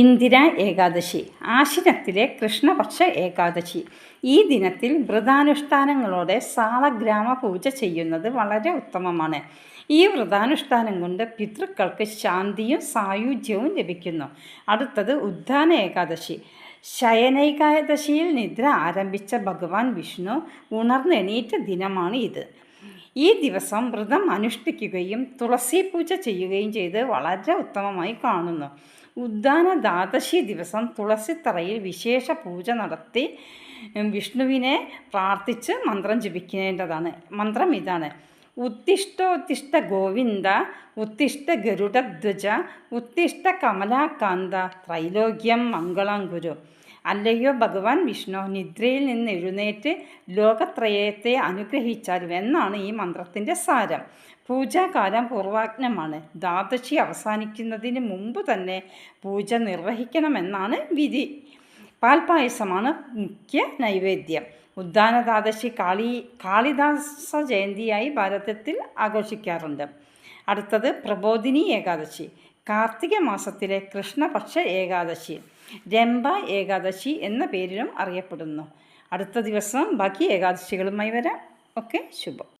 ഇന്ദിര ഏകാദശി ആശിനത്തിലെ കൃഷ്ണപക്ഷ ഏകാദശി. ഈ ദിനത്തിൽ വ്രതാനുഷ്ഠാനങ്ങളോടെ സാളഗ്രാമ പൂജ ചെയ്യുന്നത് വളരെ ഉത്തമമാണ്. ഈ വ്രതാനുഷ്ഠാനം കൊണ്ട് പിതൃക്കൾക്ക് ശാന്തിയും സായുജ്യവും ലഭിക്കുന്നു. അടുത്തത് ഉദ്ധാന ഏകാദശി. ശയനൈകാദശിയിൽ നിദ്ര ആരംഭിച്ച ഭഗവാൻ വിഷ്ണു ഉണർന്നെണീറ്റ ദിനമാണ് ഇത്. ഈ ദിവസം വ്രതം അനുഷ്ഠിക്കുകയും തുളസി പൂജ ചെയ്യുകയും ചെയ്ത് വളരെ ഉത്തമമായി കാണുന്നു. ഉദ്ദാന ദ്വാദശി ദിവസം തുളസിത്തറയിൽ വിശേഷ പൂജ നടത്തി വിഷ്ണുവിനെ പ്രാർത്ഥിച്ച് മന്ത്രം ജപിക്കേണ്ടതാണ്. മന്ത്രം ഇതാണ്. ഉത്തിഷ്ടോത്തിഷ്ട ഗോവിന്ദ ഉത്തിഷ്ട ഗരുഡധ്വജ ഉത്തിഷ്ട കമലാകാന്ത ത്രൈലോക്യം മംഗളം ഗുരു അല്ലയോ ഭഗവാൻ വിഷ്ണു നിദ്രയിൽ നിന്ന് എഴുന്നേറ്റ് ലോകത്രയത്തെ അനുഗ്രഹിച്ചാലും എന്നാണ് ഈ മന്ത്രത്തിന്റെ സാരം. പൂജാകാലം പൂർവാജ്ഞമാണ് ദ്വാദശി അവസാനിക്കുന്നതിന് മുമ്പ് തന്നെ പൂജ നിർവഹിക്കണമെന്നാണ് വിധി. പാൽപായസമാണ് മുഖ്യ നൈവേദ്യം. ഉദ്ദാനദ്വാദശി കാളി കാളിദാസ ജയന്തിയായി ഭാരതത്തിൽ ആഘോഷിക്കാറുണ്ട്. അടുത്തത് പ്രബോധിനി ഏകാദശി. കാർത്തിക മാസത്തിലെ കൃഷ്ണപക്ഷ ഏകാദശി രംഭ ഏകാദശി എന്ന പേരിലും അറിയപ്പെടുന്നു. അടുത്ത ദിവസം ബാക്കി ഏകാദശികളുമായി വരാം. ഓക്കെ ശുഭം.